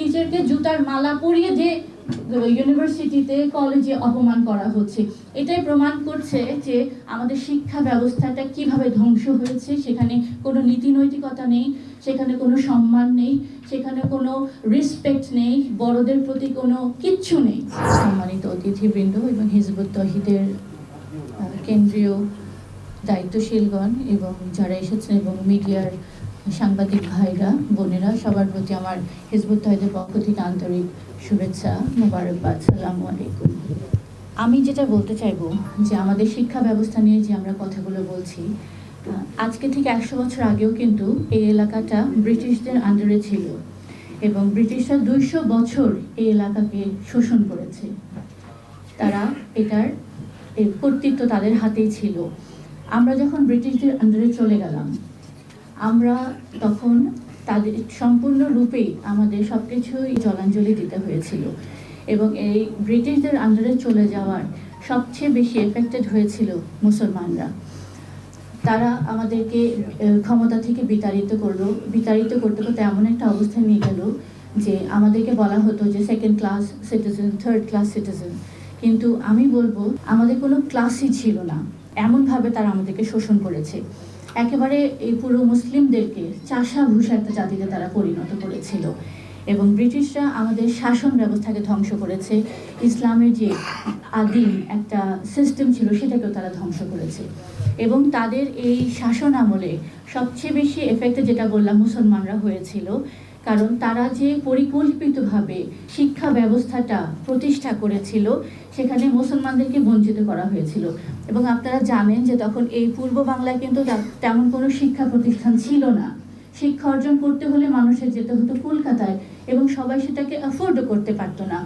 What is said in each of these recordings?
টিচারকে জুতার মালা পরিয়ে যে ইউনিভার্সিটিতে কলেজে অপমান করা হচ্ছে। এটাই প্রমাণ করছে যে আমাদের শিক্ষা ব্যবস্থাটা কীভাবে ধ্বংস হয়েছে, সেখানে কোনো নীতি নৈতিকতা নেই, সেখানে কোনো সম্মান নেই, সেখানে কোনো রেসপেক্ট নেই, বড়দের প্রতি কোনো কিচ্ছু নেই। সম্মানিত অতিথিবৃন্দ এবং হিজবুত তহিদের কেন্দ্রীয় দায়িত্বশীলগণ এবং যারা এসেছেন এবং মিডিয়ার সাংবাদিক ভাইরা, বোনেরা, সবার প্রতি আমার হিজবুত তহিদের পক্ষ থেকে আন্তরিক শুভেচ্ছা, মোবারকবাদ সালামু আলাইকুম। আমি যেটা বলতে চাইব যে আমাদের শিক্ষা ব্যবস্থা নিয়ে যে আমরা কথাগুলো বলছি আজকে থেকে একশো বছর আগেও কিন্তু এই এলাকাটা ব্রিটিশদের আন্ডারে ছিল এবং ব্রিটিশরা দুইশো বছর এই এলাকাকে শোষণ করেছে। তারা এটার কর্তৃত্ব তাদের হাতেই ছিল। আমরা যখন ব্রিটিশদের আন্ডারে চলে গেলাম আমরা তখন তাদের সম্পূর্ণরূপেই আমাদের সব কিছুই জলাঞ্জলি দিতে হয়েছিল। এবং এই ব্রিটিশদের আন্ডারে চলে যাওয়ার সবচেয়ে বেশি এফেক্টেড হয়েছিল মুসলমানরা। তারা আমাদেরকে ক্ষমতা থেকে বিতাড়িত করল। বিতাড়িত করতে করতে এমন একটা অবস্থায় নিয়ে গেল যে আমাদেরকে বলা হতো যে second class citizen third class citizen কিন্তু আমি বলব, আমাদের কোনো ক্লাসই ছিল না। এমনভাবে তারা আমাদেরকে শোষণ করেছে। একেবারে এই পুরো মুসলিমদেরকে চাষা ভূষা একটা জাতিতে তারা পরিণত করেছিল। এবং ব্রিটিশরা আমাদের শাসন ব্যবস্থাকে ধ্বংস করেছে। ইসলামের যে আদিম একটা সিস্টেম ছিল, সেটাকেও তারা ধ্বংস করেছে। এবং তাদের এই শাসন আমলে সবচেয়ে বেশি এফেক্টে যেটা বললাম, মুসলমানরা হয়েছিল। কারণ তারা যে পরিকল্পিতভাবে শিক্ষা ব্যবস্থাটা প্রতিষ্ঠা করেছিল, সেখানে মুসলমানদেরকে বঞ্চিত করা হয়েছিল। এবং আপনারা জানেন যে তখন এই পূর্ব বাংলায় কিন্তু তেমন কোনো শিক্ষা প্রতিষ্ঠান ছিল না। শিক্ষা অর্জন করতে হলে মানুষের যেতে হতো কলকাতায় এবং সবাই সেটাকে অ্যাফোর্ডও করতে পারতো না।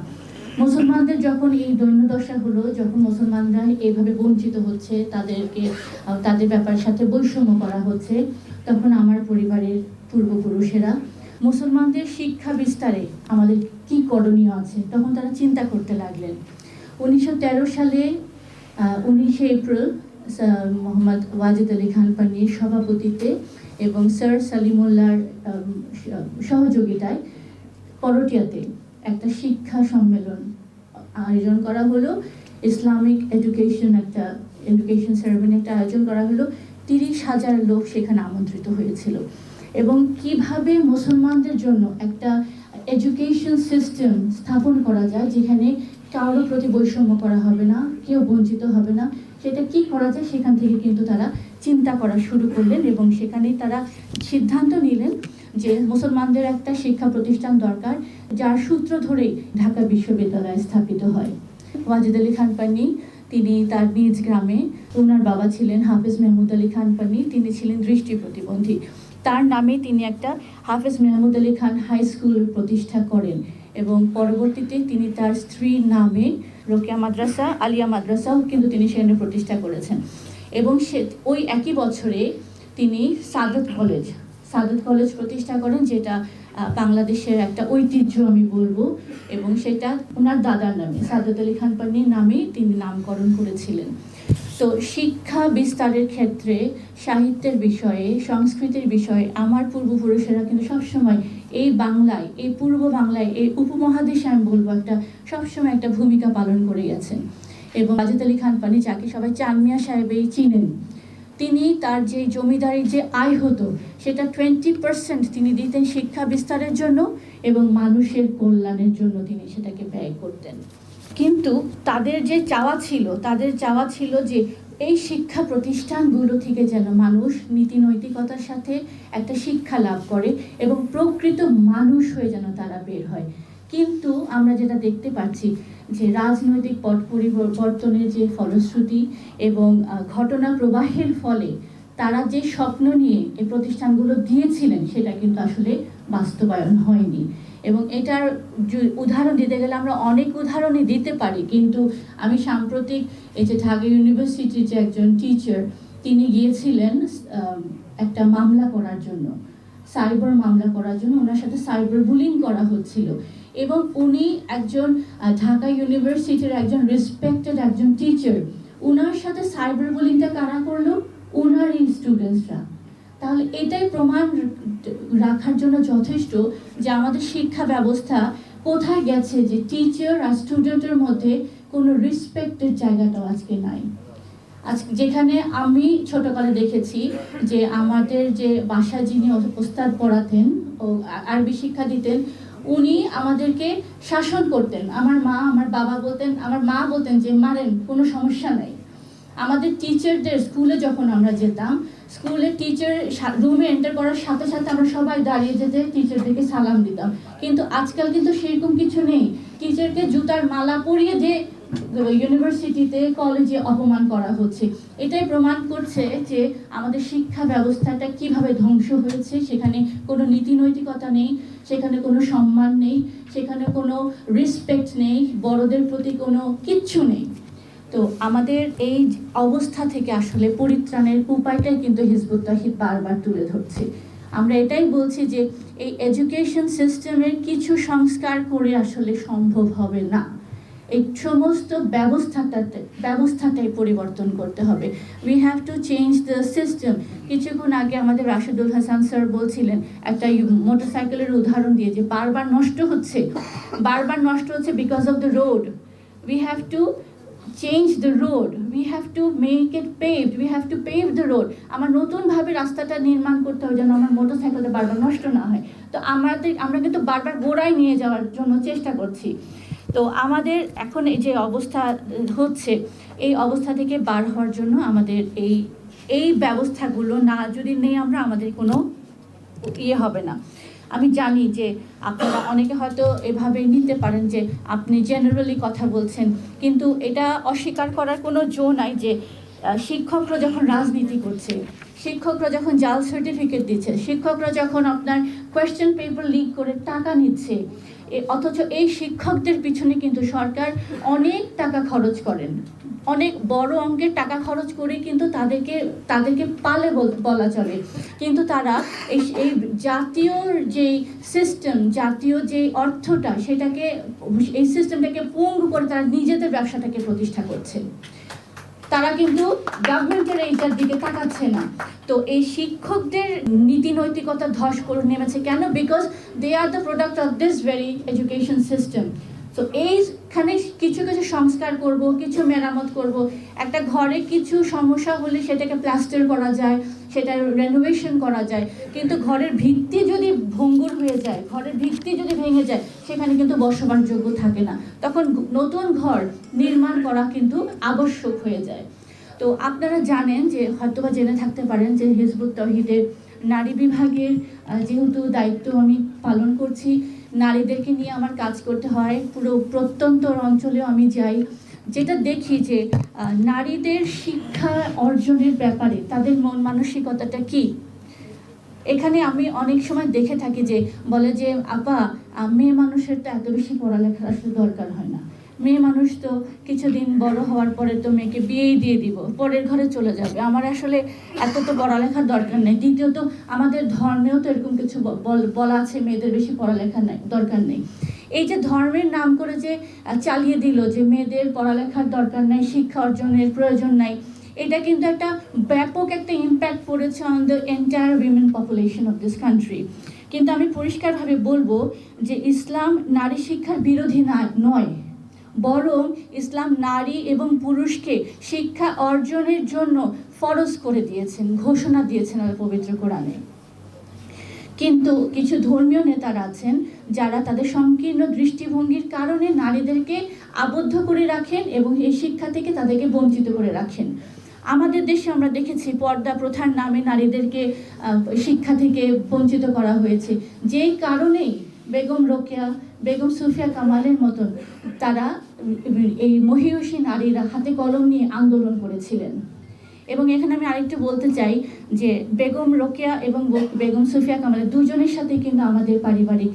মুসলমানদের যখন এই দৈন্যদশা হলো, যখন মুসলমানরা এইভাবে বঞ্চিত হচ্ছে, তাদেরকে, তাদের ব্যাপারের সাথে বৈষম্য করা হচ্ছে, তখন আমার পরিবারের পূর্বপুরুষেরা মুসলমানদের শিক্ষা বিস্তারে আমাদের কি করণীয় আছে? তখন তারা চিন্তা করতে লাগলেন। উনিশশো তেরো সালে উনিশে এপ্রিল মোহাম্মদ ওয়াজিদ আলী খান পানির সভাপতিতে এবং স্যার সালিমুল্লাহর সহযোগিতায় করটিয়াতে একটা শিক্ষা সম্মেলন আয়োজন করা হলো। ইসলামিক এডুকেশন একটা, এডুকেশন সেরেমনি একটা আয়োজন করা হলো। তিরিশ হাজার লোক সেখানে আমন্ত্রিত হয়েছিল। এবং কীভাবে মুসলমানদের জন্য একটা এডুকেশন সিস্টেম স্থাপন করা যায় যেখানে কারোর প্রতি বৈষম্য করা হবে না, কেউ বঞ্চিত হবে না, সেটা কি করা যায় সেখান থেকে কিন্তু তারা চিন্তা করা শুরু করলেন এবং সেখানে তারা সিদ্ধান্ত নিলেন যে মুসলমানদের একটা শিক্ষা প্রতিষ্ঠান দরকার, যার সূত্র ধরেই ঢাকা বিশ্ববিদ্যালয় স্থাপিত হয়। ওয়াজিদ আলী খান তিনি তার নিজ গ্রামে ওনার বাবা ছিলেন হাফিজ মেহমুদ আলী খান তিনি ছিলেন দৃষ্টি প্রতিবন্ধী। তার নামে তিনি একটা হাফেজ মেহমুদ আলী খান হাই স্কুল প্রতিষ্ঠা করেন এবং পরবর্তীতে তিনি তার স্ত্রীর নামে রোকেয়া মাদ্রাসা, আলিয়া মাদ্রাসাও কিন্তু তিনি সেখানে প্রতিষ্ঠা করেছেন। এবং সে ওই একই বছরে তিনি সাদত কলেজ সাদত কলেজ প্রতিষ্ঠা করেন যেটা বাংলাদেশের একটা ঐতিহ্য আমি বলব এবং সেটা ওনার দাদার নামে, সাদত আলী খান পান্নির নামেই তিনি নামকরণ করেছিলেন। তো শিক্ষা বিস্তারের ক্ষেত্রে সাহিত্যের বিষয়ে, সংস্কৃতির বিষয়ে আমার পূর্বপুরুষেরা কিন্তু সবসময় এই বাংলায়, এই পূর্ব বাংলায়, এই উপমহাদেশে আমি বলব একটা, সবসময় একটা ভূমিকা পালন করে গেছেন এবং বাজেদ আলী খান পানি, যাকে সবাই চানমিয়া সাহেবেই চিনেন, তিনি তার যে জমিদারির যে আয় হতো, সেটা টোয়েন্টি পার্সেন্ট তিনি দিতেন শিক্ষা বিস্তারের জন্য এবং মানুষের কল্যাণের জন্য তিনি সেটাকে ব্যয় করতেন। কিন্তু তাদের যে চাওয়া ছিল, তাদের চাওয়া ছিল যে এই শিক্ষা প্রতিষ্ঠানগুলো থেকে যেন মানুষ নীতি নৈতিকতার সাথে একটা শিক্ষা লাভ করে এবং প্রকৃত মানুষ হয়ে যেন তারা বের হয়। কিন্তু আমরা যেটা দেখতে পাচ্ছি যে রাজনৈতিক পট পরিবর্তনের যে ফলশ্রুতি এবং ঘটনা প্রবাহের ফলে তারা যে স্বপ্ন নিয়ে এই প্রতিষ্ঠানগুলো দিয়েছিলেন সেটা কিন্তু আসলে বাস্তবায়ন হয়নি। এবং এটার উদাহরণ দিতে গেলে আমরা অনেক উদাহরণই দিতে পারি। কিন্তু আমি সাম্প্রতিক এই যে ঢাকা ইউনিভার্সিটির যে একজন টিচার তিনি গিয়েছিলেন একটা মামলা করার জন্য সাইবার মামলা করার জন্য। ওনার সাথে সাইবার বুলিং করা হচ্ছিল। এবং উনি একজন ঢাকা ইউনিভার্সিটির একজন রেসপেক্টেড একজন টিচার ওনার সাথে সাইবার বুলিংটা কারা করল? ওনারই স্টুডেন্টসরা তাহলে এটাই প্রমাণ রাখার জন্য যথেষ্ট যে আমাদের শিক্ষা ব্যবস্থা কোথায় গেছে, যে টিচার আর স্টুডেন্টের মধ্যে কোনো রেসপেক্টের জায়গাটাও আজকে নাই। আজকে যেখানে আমি ছোটকালে দেখেছি যে আমাদের যে বাসা যিনি ওস্তাদ পড়াতেন ও আরবি শিক্ষা দিতেন, উনি আমাদেরকে শাসন করতেন। আমার মা, আমার বাবা বলতেন, আমার মা বলতেন যে, মারেন, কোনো সমস্যা নাই। আমাদের টিচারদের স্কুলে যখন আমরা যেতাম স্কুলে টিচার রুমে এন্টার করার সাথে সাথে আমরা সবাই দাঁড়িয়ে যেতে টিচারদেরকে সালাম দিতাম। কিন্তু আজকাল কিন্তু সেরকম কিছু নেই। টিচারকে জুতার মালা পরিয়ে যে ইউনিভার্সিটিতে কলেজে অপমান করা হচ্ছে, এটাই প্রমাণ করছে যে আমাদের শিক্ষা ব্যবস্থাটা কীভাবে ধ্বংস হয়েছে, সেখানে কোনো নীতি নৈতিকতা নেই, সেখানে কোনো সম্মান নেই, সেখানে কোনো রেসপেক্ট নেই, বড়দের প্রতি কোনো কিচ্ছু নেই। তো আমাদের এই অবস্থা থেকে আসলে পরিত্রাণের উপায়টাই কিন্তু হিজবুত তাহিদ বারবার তুলে ধরছে। আমরা এটাই বলছি যে এই এডুকেশন সিস্টেমের কিছু সংস্কার করে আসলে সম্ভব হবে না। এই সমস্ত ব্যবস্থাটাতে ব্যবস্থাটাই পরিবর্তন করতে হবে। We have to change the system কিছুক্ষণ আগে আমাদের রাশেদুল হাসান স্যার বলছিলেন, একটা মোটরসাইকেলের উদাহরণ দিয়ে যে বারবার নষ্ট হচ্ছে, বারবার নষ্ট হচ্ছে because of the road we have to change the road we have to make it paved we have to pave the road আমার নতুনভাবে রাস্তাটা নির্মাণ করতে হবে যেন আমার মোটর সাইকেলটা বারবার নষ্ট না হয়। তো আমাদের, আমরা কিন্তু বারবার গোড়ায় নিয়ে যাওয়ার জন্য চেষ্টা করছি। তো আমাদের এখন এই যে অবস্থা হচ্ছে, এই অবস্থা থেকে বার হওয়ার জন্য আমাদের এই এই ব্যবস্থাগুলো না, যদি নেই আমরা আমাদের কোনো ইয়ে হবে না। আমি জানি যে আপনারা অনেকে হয়তো এভাবে নিতে পারেন যে আপনি জেনারেলি কথা বলছেন। কিন্তু এটা অস্বীকার করার কোনো জো নাই যে শিক্ষকরা যখন রাজনীতি করছে, শিক্ষকরা যখন জাল সার্টিফিকেট দিচ্ছে, শিক্ষকরা যখন আপনার কোয়েশ্চেন পেপার লিক করে টাকা নিচ্ছে অথচ এই শিক্ষকদের পিছনে কিন্তু সরকার অনেক টাকা খরচ করেন। অনেক বড় অঙ্কের টাকা খরচ করে কিন্তু তাদেরকে তাদেরকে পালে বল- চলে। কিন্তু তারা এই এই জাতীয় যে সিস্টেম জাতীয় যে অর্থটা, সেটাকে, এই সিস্টেমটাকে পঙ্গু করে তারা নিজেদের ব্যবসাটাকে প্রতিষ্ঠা করছে। তারা কিন্তু গভর্নমেন্টের এইটার দিকে তাকাচ্ছে না। তো এই শিক্ষকদের নীতি নৈতিকতা ধস করে নেমেছে কেন? Because they are the product of this very education system তো এইখানে কিছু কিছু সংস্কার করব, কিছু মেরামত করব। একটা ঘরে কিছু সমস্যা হলে সেটাকে প্লাস্টার করা যায়, সেটা রেনোভেশন করা যায়। কিন্তু ঘরের ভিত্তি যদি ভঙ্গুর হয়ে যায়, ঘরের ভিত্তি যদি ভেঙে যায়, সেখানে কিন্তু বসবাসযোগ্য থাকে না। তখন নতুন ঘর নির্মাণ করা কিন্তু আবশ্যক হয়ে যায়। তো আপনারা জানেন যে, হয়তোবা জেনে থাকতে পারেন যে, হিজবুত তহিদের নারী বিভাগের যেহেতু দায়িত্ব আমি পালন করছি নারীদেরকে নিয়ে আমার কাজ করতে হয়। পুরো প্রত্যন্ত অঞ্চলেও আমি যাই। যেটা দেখি যে নারীদের শিক্ষা অর্জনের ব্যাপারে তাদের মন মানসিকতাটা কি? এখানে আমি অনেক সময় দেখে থাকি যে, বলে যে, আপা মেয়ে মানুষের তো এত বেশি পড়ালেখার দরকার হয় না। মেয়ে মানুষ তো কিছুদিন বড় হওয়ার পরে তো মেয়েকে বিয়েই দিয়ে দিব, পরের ঘরে চলে যাবে। আমার আসলে এত তো পড়ালেখার দরকার নেই। দ্বিতীয়ত, আমাদের ধর্মেও তো এরকম কিছু বল- আছে, মেয়েদের বেশি পড়ালেখা নেই, দরকার নেই। এই যে ধর্মের নাম করে যে চালিয়ে দিল যে মেয়েদের পড়ালেখার দরকার নাই, শিক্ষা অর্জনের প্রয়োজন নাই, এটা কিন্তু একটা ব্যাপক একটা ইম্প্যাক্ট পড়েছে on the entire women population of this country কিন্তু আমি পরিষ্কারভাবে বলব যে ইসলাম নারী শিক্ষার বিরোধী নয়। বরং ইসলাম নারী এবং পুরুষকে শিক্ষা অর্জনের জন্য ফরজ করে দিয়েছেন, ঘোষণা দিয়েছেন পবিত্র কোরআনে। কিন্তু কিছু ধর্মীয় নেতারা আছেন যারা তাদের সংকীর্ণ দৃষ্টিভঙ্গির কারণে নারীদেরকে আবদ্ধ করে রাখেন এবং এই শিক্ষা থেকে তাদেরকে বঞ্চিত করে রাখেন। আমাদের দেশে আমরা দেখেছি পর্দা প্রথার নামে নারীদেরকে শিক্ষা থেকে বঞ্চিত করা হয়েছে। যেই কারণেই বেগম রোকেয়া, বেগম সুফিয়া কামালের মতন তারা, এই মহিষী নারীরা হাতে কলম নিয়ে আন্দোলন করেছিলেন। এবং এখানে আমি আরেকটু বলতে চাই যে বেগম রোকেয়া এবং বেগম সুফিয়া কামালের দুজনের সাথে কিন্তু আমাদের পারিবারিক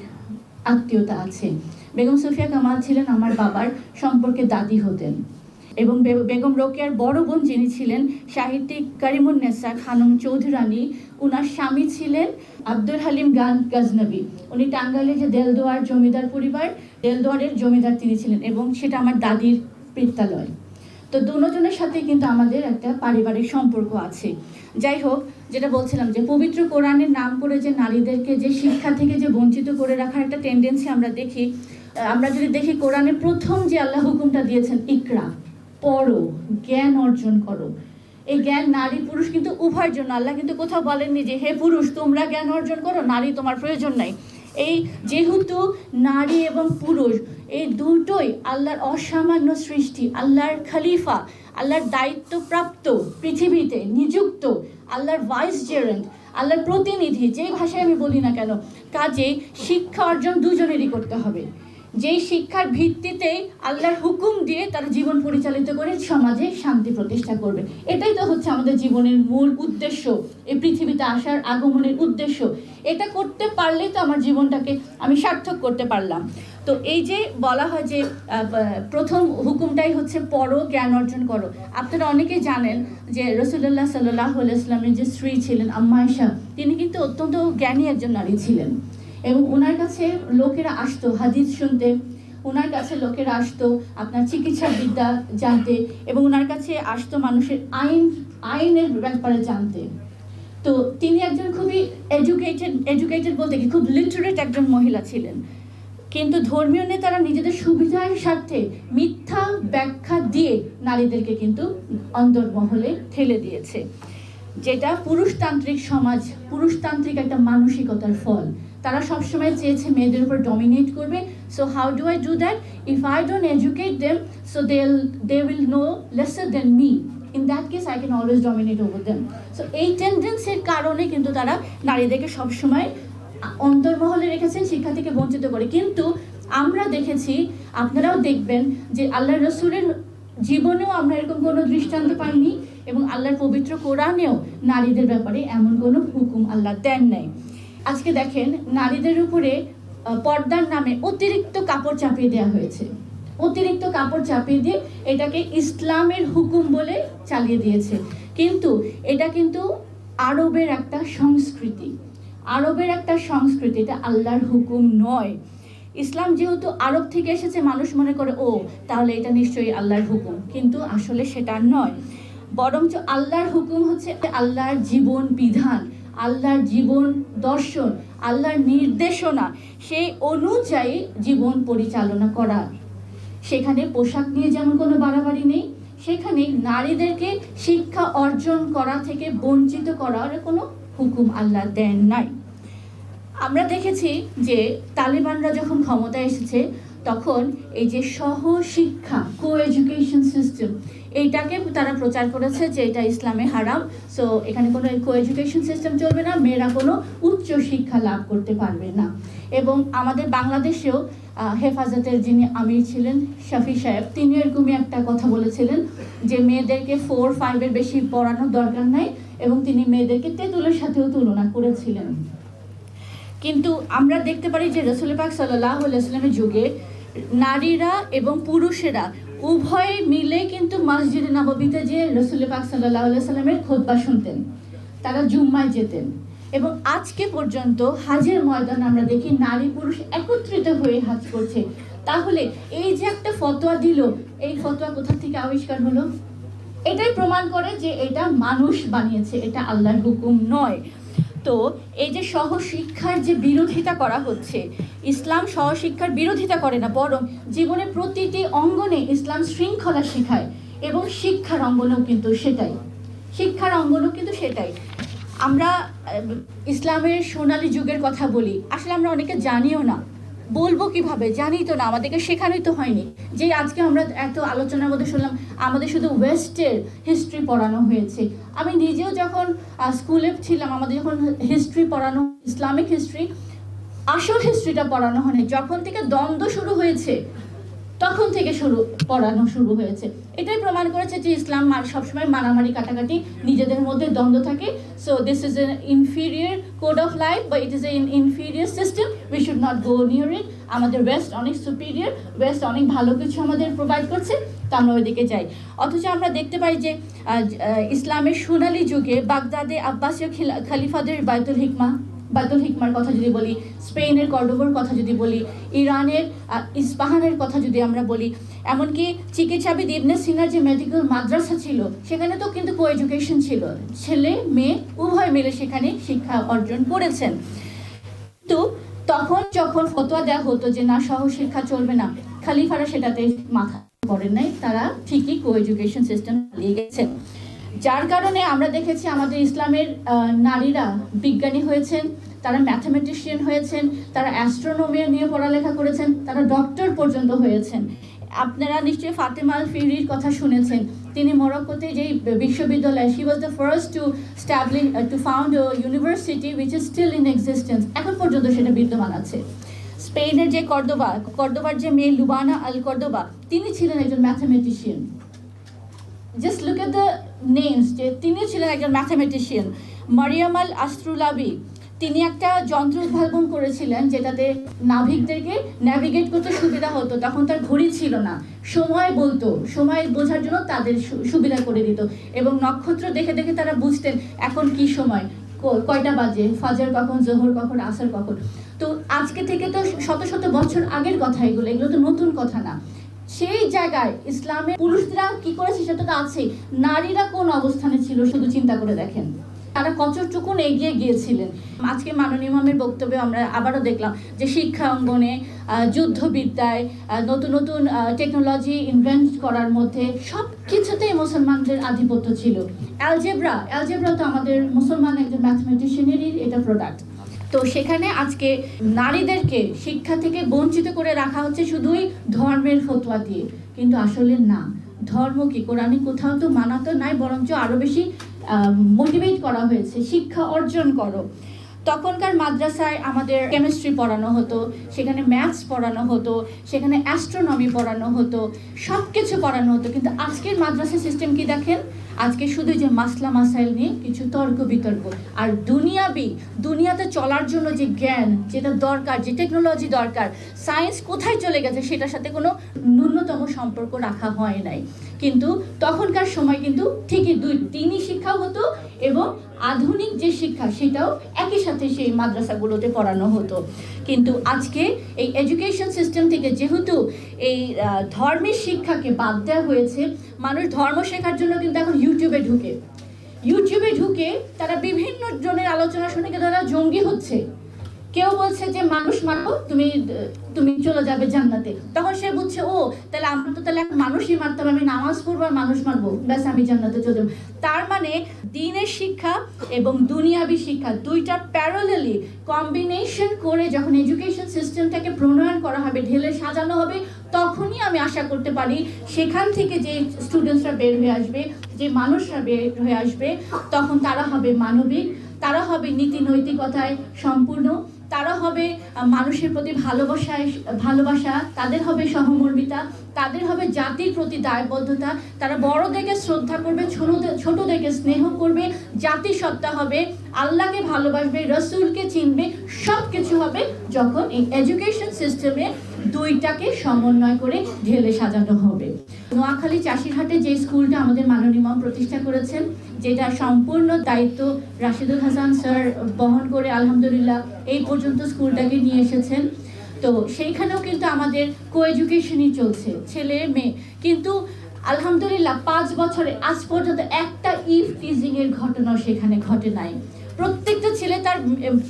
আত্মীয়তা আছে। বেগম সুফিয়া কামাল ছিলেন আমার বাবার সম্পর্কে দাদি হতেন। এবং বেগম রোকেয়ার বড় বোন যিনি ছিলেন সাহিত্যিক করিমুন্নেসা খানম চৌধুরানী, উনার স্বামী ছিলেন আব্দুল হালিম গান, গজনবী। উনি টাঙ্গাইলে যে দেলদোয়ার জমিদার পরিবার, দেলদোয়ারের জমিদার তিনি ছিলেন এবং সেটা আমার দাদির পিত্তালয় তো দুজনের সাথে কিন্তু আমাদের একটা পারিবারিক সম্পর্ক আছে। যাই হোক, যেটা বলছিলাম যে পবিত্র কোরআনের নাম করে যে নারীদেরকে যে শিক্ষা থেকে যে বঞ্চিত করে রাখার একটা টেন্ডেন্সি আমরা দেখি, আমরা যদি দেখি কোরআনের প্রথম যে আল্লাহ হুকুমটা দিয়েছেন, ইকরা। পড়ো, জ্ঞান অর্জন করো। এই জ্ঞান নারী পুরুষ কিন্তু উভয়ের জন্য। আল্লাহ কিন্তু কোথাও বলেননি যে, হে পুরুষ, তোমরা জ্ঞান অর্জন করো, নারী তোমার প্রয়োজন নাই। এই যেহেতু নারী এবং পুরুষ, এই দুটোই আল্লাহর অসামান্য সৃষ্টি, আল্লাহর খলিফা, আল্লাহর দায়িত্বপ্রাপ্ত পৃথিবীতে নিযুক্ত, আল্লাহর ভাইস জেরেন্ট আল্লাহর প্রতিনিধি, যেই ভাষায় আমি বলি না কেন, কাজেই শিক্ষা অর্জন দুজনেরই করতে হবে। যেই শিক্ষার ভিত্তিতেই আল্লাহর হুকুম দিয়ে তারা জীবন পরিচালিত করে, সমাজে শান্তি প্রতিষ্ঠা করবে। এটাই তো হচ্ছে আমাদের জীবনের মূল উদ্দেশ্য। এই পৃথিবীতে আসার আগমনের উদ্দেশ্য। এটা করতে পারলেই তো আমার জীবনটাকে আমি সার্থক করতে পারলাম। তো এই যে বলা হয় যে প্রথম হুকুমটাই হচ্ছে পড়ো, জ্ঞান অর্জন করো। আপনারা অনেকেই জানেন যে রসুল্লাহ সাল্লাহ ইসলামের যে স্ত্রী ছিলেন আম্মাইশা তিনি কিন্তু অত্যন্ত জ্ঞানী একজন নারী ছিলেন। এবং ওনার কাছে লোকেরা আসতো, হাদিস শুনতে। ওনার কাছে লোকেরা আসতো, আপনার চিকিৎসা বিদ্যা জানতে এবং ওনার কাছে আসতো মানুষের আইন, আইনের ব্যাপারে জানতে। তো তিনি একজন খুবই এডুকেটেড এডুকেটেড বলতে কি, খুব লিটারেট একজন মহিলা ছিলেন। কিন্তু ধর্মীয় নেতারা নিজেদের সুবিধার স্বার্থে মিথ্যা ব্যাখ্যা দিয়ে নারীদেরকে কিন্তু অন্তর্মহলে ঠেলে দিয়েছে। যেটা পুরুষতান্ত্রিক সমাজ, পুরুষতান্ত্রিক একটা মানসিকতার ফল। তারা সবসময় চেয়েছে মেয়েদের উপর ডমিনেট করবে। So how do I do that if I don't educate them so they they will know lesser than me in that case I can always dominate over them so এই টেন্ডেন্সির কারণে কিন্তু তারা নারীদেরকে সবসময় অন্তর্মহলে রেখেছেন, শিক্ষা থেকে বঞ্চিত করে। কিন্তু আমরা দেখেছি, আপনারাও দেখবেন যে আল্লাহ রসুলের জীবনেও আমরা এরকম কোনো দৃষ্টান্ত পাইনি এবং আল্লাহর পবিত্র কোরআনেও নারীদের ব্যাপারে এমন কোনো হুকুম আল্লাহ দেন নাই। আজকে দেখেন নারীদের উপরে পর্দার নামে অতিরিক্ত কাপড় চাপিয়ে দেওয়া হয়েছে। অতিরিক্ত কাপড় চাপিয়ে দিয়ে এটাকে ইসলামের হুকুম বলে চালিয়ে দিয়েছে। কিন্তু এটা কিন্তু আরবের একটা সংস্কৃতি। আরবের একটা সংস্কৃতি, এটা আল্লাহর হুকুম নয়। ইসলাম যেহেতু আরব থেকে এসেছে, মানুষ মনে করে, ও, তাহলে এটা নিশ্চয়ই আল্লাহর হুকুম। কিন্তু আসলে সেটা নয়। বরঞ্চ আল্লাহর হুকুম হচ্ছে আল্লাহর জীবন বিধান। আল্লাহর জীবন দর্শন, আল্লাহর নির্দেশনা, সেই অনুযায়ী জীবন পরিচালনা করা। সেখানে পোশাক নিয়ে যেমন কোনো বাড়াবাড়ি নেই, সেখানে নারীদেরকে শিক্ষা অর্জন করা থেকে বঞ্চিত করার কোনো হুকুম আল্লাহ দেন নাই। আমরা দেখেছি যে তালিবানরা যখন ক্ষমতায় এসেছে, তখন এই যে সহ শিক্ষা কো এডুকেশন সিস্টেম এইটাকে তারা প্রচার করেছে যে এটা ইসলামে হারাম। সো এখানে কোনো কো এডুকেশন সিস্টেম চলবে না, মেয়েরা কোনো উচ্চ শিক্ষা লাভ করতে পারবে না। এবং আমাদের বাংলাদেশেও হেফাজতের যিনি আমির ছিলেন, শফি সাহেব, তিনি এরকমই একটা কথা বলেছিলেন যে মেয়েদেরকে ফোর ফাইভের বেশি পড়ানোর দরকার নাই এবং তিনি মেয়েদেরকে তেঁতুলের সাথেও তুলনা করেছিলেন। কিন্তু আমরা দেখতে পারি যে রসুল পাক সাল্লাহ ইসলামের যুগে নারীরা এবং পুরুষেরা উভয়ে মিলে কিন্তু মসজিদ নববীতে যে রসুল পাক সাল্লাহ সাল্লামের খোদবা শুনতেন, তারা জুম্মায় যেতেন এবং আজকে পর্যন্ত হাজের ময়দান আমরা দেখি নারী পুরুষ একত্রিত হয়ে হাজ করছে। তাহলে এই যে একটা ফতোয়া দিল, এই ফতোয়া কোথা থেকে আবিষ্কার হলো? এটাই প্রমাণ করে যে এটা মানুষ বানিয়েছে, এটা আল্লাহর হুকুম নয়। তো এই যে সহশিক্ষার যে বিরোধিতা করা হচ্ছে, ইসলাম সহশিক্ষার বিরোধিতা করে না, বরং জীবনের প্রতিটি অঙ্গনে ইসলাম শৃঙ্খলা শেখায় এবং শিক্ষার অঙ্গনেও কিন্তু সেটাই। শিক্ষার অঙ্গনও কিন্তু সেটাই। আমরা ইসলামের সোনালী যুগের কথা বলি, আসলে আমরা অনেকে জানিও না। বলব কীভাবে? জানি তো না, আমাদেরকে শেখানোই তো হয়নি। যে আজকে আমরা এত আলোচনার মধ্যে শুনলাম, আমাদের শুধু ওয়েস্টের হিস্ট্রি পড়ানো হয়েছে। আমি নিজেও যখন স্কুলে ছিলাম, আমাদের যখন হিস্ট্রি পড়ানো ইসলামিক হিস্ট্রি আসল হিস্ট্রিটা পড়ানো হয়নি। যখন থেকে দ্বন্দ্ব শুরু হয়েছে তখন থেকে শুরু, পড়ানো শুরু হয়েছে। এটাই প্রমাণ করেছে যে ইসলাম সবসময় মারামারি কাটাকাটি, নিজেদের মধ্যে দ্বন্দ্ব থাকে। So this is an inferior code of life বা it is a inferior system we should not go near it আমাদের ওয়েস্ট অনেক সুপিরিয়ার ওয়েস্ট অনেক ভালো কিছু আমাদের প্রোভাইড করছে, তো আমরা ওইদিকে যাই। অথচ আমরা দেখতে পাই যে ইসলামের সোনালী যুগে বাগদাদে আব্বাসীয় খিলা- খলিফাদের বায়তুল হিকমা বাতুল হিকমার কথা যদি বলি, স্পেনের কর্ডোবোর কথা যদি বলি, ইরানের ইস্পাহানের কথা যদি আমরা বলি, এমনকি চিকিৎসাবিদ ইবনে সিনার যে মেডিকেল মাদ্রাসা ছিল, সেখানে তো কিন্তু কো এডুকেশন ছিল। ছেলে, মেয়ে, উভয় মিলে সেখানে শিক্ষা অর্জন করেছেন। কিন্তু তখন যখন ফতোয়া দেওয়া হতো যে, না সহশিক্ষা চলবে না। খালিফারা সেটাতে মাথা করেন নাই, তারা ঠিকই কো এডুকেশন সিস্টেম চালিয়ে গেছেন যার কারণে আমরা দেখেছি আমাদের ইসলামের নারীরা বিজ্ঞানী হয়েছেন, তারা ম্যাথামেটিশিয়ান হয়েছেন, তারা অ্যাস্ট্রোনমি নিয়ে পড়ালেখা করেছেন, তারা ডক্টর পর্যন্ত হয়েছেন। আপনারা নিশ্চয়ই ফাতেমা আল ফিরির কথা শুনেছেন। তিনি মরক্কোতে যেই বিশ্ববিদ্যালয় she was the first to establishing to found university which is still in existence এখন পর্যন্ত সেটা বিদ্যমান আছে। স্পেনের যে কর্দোবা, কর্দোবার যে মেয়ে লুবানা আল কর্দোবা তিনি ছিলেন একজন mathematician just look at the names যে তিনি ছিলেন একজন ম্যাথামেটিশিয়ান। মারিয়াম আল আস্ত্রুলাবি তিনি একটা যন্ত্র উদ্ভাবন করেছিলেন যেটাতে নাবিকদেরকে ন্যাভিগেট করতে সুবিধা হতো। তখন তার ঘড়ি ছিল না। সময় বলতো। সময় বোঝার জন্য তাদের সুবিধা করে দিত। এবং নক্ষত্র দেখে দেখে তারা বুঝতেন, এখন কি সময়? কয়টা বাজে? ফাজার কখন, জোহর কখন, আসর কখন? তো আজকে থেকে তো শত শত বছর আগের কথা এগুলো। এগুলো তো নতুন কথা না। সেই জায়গায় ইসলামে পুরুষরা কি করেছে সেটা তো আছে। নারীরা কোন অবস্থানে ছিল শুধু চিন্তা করে দেখেন। তারা কচরটুকুন এগিয়ে গিয়েছিলেন। আজকে মাননীয় ইমামের বক্তব্যে আমরা আবারও দেখলাম যে শিক্ষা অঙ্গনে যুদ্ধবিদ্যায় নতুন নতুন টেকনোলজি ইনভেন্ট করার মধ্যে সব কিছুতেই মুসলমানদের আধিপত্য ছিল। অ্যালজেব্রা অ্যালজেব্রা তো আমাদের মুসলমান একজন ম্যাথমেটিশিয়ানেরই এটা প্রোডাক্ট তো সেখানে আজকে নারীদেরকে শিক্ষা থেকে বঞ্চিত করে রাখা হচ্ছে শুধুই ধর্মের ফতোয়া দিয়ে। কিন্তু আসলে না। ধর্ম কি? কোরআনে কোথাও তো মানা তো নাই, বরঞ্চ আরও বেশি মোটিভেট করা হয়েছে। শিক্ষা অর্জন করো। তখনকার মাদ্রাসায় আমাদের কেমিস্ট্রি পড়ানো হতো, সেখানে ম্যাথস পড়ানো হতো, সেখানে অ্যাস্ট্রোনমি পড়ানো হতো সব কিছু পড়ানো হতো। কিন্তু আজকের মাদ্রাসা সিস্টেম কি দেখেন? আজকে শুধু যে মাসলা মাসাইল নিয়ে কিছু তর্ক বিতর্ক। আর দুনিয়াবি, দুনিয়াতে চলার জন্য যে জ্ঞান, যেটা দরকার, যে টেকনোলজি দরকার সায়েন্স কোথায় চলে গেছে সেটার সাথে কোনো ন্যূনতম সম্পর্ক রাখা হয় নাই। কিন্তু তখনকার সময় কিন্তু ঠিকই দুই, তিনই শিক্ষা এবং আধুনিক যে শিক্ষা, সেটাও একই সাথে সেই মাদ্রাসাগুলোতে পড়ানো হতো। কিন্তু আজকে এই এডুকেশন সিস্টেম থেকে যেহেতু এই ধর্মের শিক্ষাকে বাদ দেওয়া হয়েছে, মানুষ ধর্ম শেখার জন্য কিন্তু এখন ইউটিউবে ঢুকে। ইউটিউবে ঢুকে তারা বিভিন্ন জনের আলোচনা শুনে তারা জঙ্গি হচ্ছে। কেউ বলছে যে, মানুষ মারবো, তুমি তুমি চলে যাবে জান্নাতে। তখন সে বুঝছে, ও, তাহলে আমরা তো তাহলে মানুষই মারতে হবে আমি নামাজ পড়ব আর মানুষ মারবো। ব্যাস, আমি জান্নাতে চলে তার মানে দিনের শিক্ষা এবং দুনিয়াবি শিক্ষা দুইটা প্যারালেলি কম্বিনেশন করে যখন এডুকেশন সিস্টেমটাকে প্রণয়ন করা হবে, ঢেলে সাজানো হবে, তখনই আমি আশা করতে পারি সেখান থেকে যে স্টুডেন্টসরা বের হয়ে আসবে, যে মানুষরা বের হয়ে আসবে, তখন তারা হবে মানবিক, তারা হবে নীতি নৈতিকতায় সম্পূর্ণ। তারা হবে মানুষের প্রতি ভালোবাসায় ভালোবাসা, তাদের হবে সহমর্মিতা, তাদের হবে জাতির প্রতি দায়বদ্ধতা, তারা বড়দেরকে শ্রদ্ধা করবে ছোটদের ছোটদেরকে স্নেহ করবে জাতি সত্তা হবে, আল্লাহকে ভালোবাসবে, রসুলকে চিনবে সব কিছু হবে যখন এই এডুকেশন সিস্টেমে দুইটাকে সমন্বয় করে ঢেলে সাজানো হবে। নোয়াখালী চাষিরহাটে যে স্কুলটা আমাদের মাননীয় ইমাম প্রতিষ্ঠা করেছেন, যেটা সম্পূর্ণ দায়িত্ব রাশিদুল হাসান স্যার বহন করে, আলহামদুলিল্লাহ, এই পর্যন্ত স্কুলটাকে নিয়ে এসেছেন। তো সেইখানেও কিন্তু আমাদের কো এডুকেশনই চলছে, ছেলে, মেয়ে। কিন্তু আলহামদুলিল্লাহ, পাঁচ বছরে আজ পর্যন্ত একটা ইফ এর ঘটনা সেখানে ঘটে নাই। প্রত্যেকটা ছেলে তার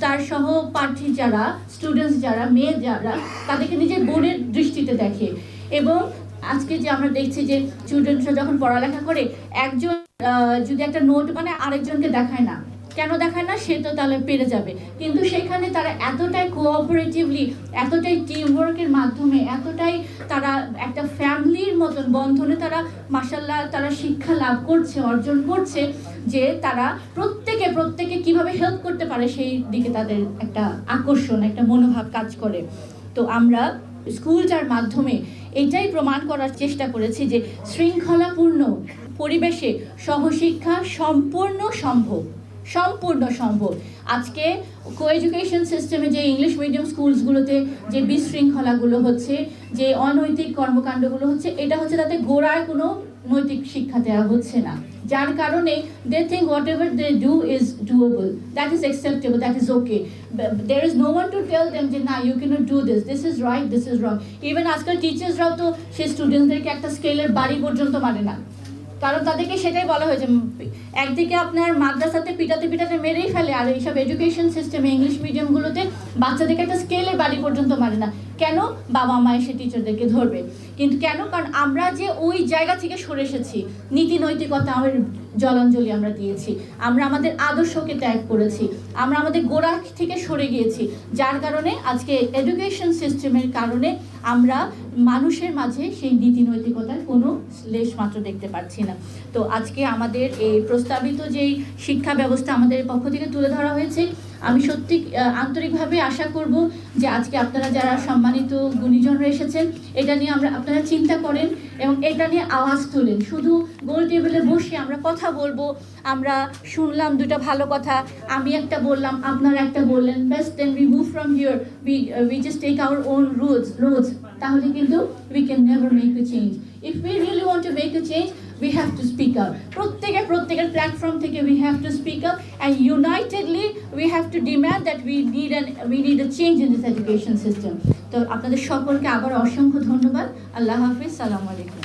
তার সহপাঠী যারা স্টুডেন্টস যারা, মেয়ে যারা, তাদেরকে নিজের বোনের দৃষ্টিতে দেখে। এবং আজকে যে আমরা দেখছি যে স্টুডেন্টরা যখন পড়ালেখা করে, একজন যদি একটা নোট মানে আরেকজনকে দেখায় না। কেন দেখায় না? সে তো তাহলে পেরে যাবে। কিন্তু সেখানে তারা এতটাই কোঅপারেটিভলি এতটাই টিম ওয়ার্কের মাধ্যমে, এতটাই তারা একটা ফ্যামিলির মতন বন্ধনে তারা মাসাল্লাহ তারা শিক্ষা লাভ করছে, অর্জন করছে যে তারা প্রত্যেকে প্রত্যেকে কীভাবে হেল্প করতে পারে সেই দিকে তাদের একটা আকর্ষণ, একটা মনোভাব কাজ করে। তো আমরা স্কুলটার মাধ্যমে এটাই প্রমাণ করার চেষ্টা করেছি যে শৃঙ্খলাপূর্ণ পরিবেশে সহশিক্ষা সম্পূর্ণ সম্ভব। সম্পূর্ণ সম্ভব। আজকে কো এডুকেশন সিস্টেমে যে ইংলিশ মিডিয়াম স্কুলসগুলোতে যে বিশৃঙ্খলাগুলো হচ্ছে, যে অনৈতিক কর্মকাণ্ডগুলো হচ্ছে, এটা হচ্ছে তাতে গোড়ায় কোনো নৈতিক শিক্ষা দেওয়া হচ্ছে না। যার কারণে they think whatever they do is doable that is acceptable that is okay there is no one to tell them যে, না you can't do this this is right this is wrong even আজকাল টিচার্সরাও তো সেই স্টুডেন্টদেরকে একটা স্কেলের বাড়ি পর্যন্ত মানে না। কারণ তাদেরকে সেটাই বলা হয়েছে একদিকে আপনার মাদ্রাসাতে পিটাতে পিটাতে মেরেই ফেলে, আর এইসব এডুকেশন সিস্টেমে ইংলিশ মিডিয়ামগুলোতে বাচ্চাদেরকে একটা স্কেলে বাড়ি পর্যন্ত মারে না। কেন? বাবা মা এসে টিচারদেরকে ধরবে। কিন্তু কেন? কারণ আমরা যে ওই জায়গা থেকে সরে এসেছি, নীতি নৈতিকতা আমার জলাঞ্জলি আমরা দিয়েছি, আমরা আমাদের আদর্শকে ত্যাগ করেছি, আমরা আমাদের গোড়া থেকে সরে গিয়েছি, যার কারণে আজকে এডুকেশন সিস্টেমের কারণে আমরা মানুষের মাঝে সেই নীতি নৈতিকতার কোনো লেশ মাত্র দেখতে পাচ্ছি না। তো আজকে আমাদের এই প্রস্তাবিত যেই শিক্ষা ব্যবস্থা আমাদের পক্ষ থেকে তুলে ধরা হয়েছে, আমি সত্যি আন্তরিকভাবে আশা করব যে আজকে আপনারা যারা সম্মানিত গুণীজনরা এসেছেন, এটা নিয়ে আমরা, আপনারা চিন্তা করেন এবং এটা নিয়ে আওয়াজ তোলেন। শুধু গোল টেবিলে বসে আমরা কথা বলব, আমরা শুনলাম দুটো ভালো কথা, আমি একটা বললাম, আপনারা একটা বললেন best then we move from here we we just take our own rules rose তাহলে কিন্তু we can never make a change if we really want to make a change we have to speak up প্রত্যেকের প্রত্যেকের platform থেকে we have to speak up and unitedly we have to demand that we need an we need a change in this education system তো আপনাদের সকলকে আবার অসংখ্য ধন্যবাদ। আল্লাহ হাফিজ। সালাম আলাইকুম।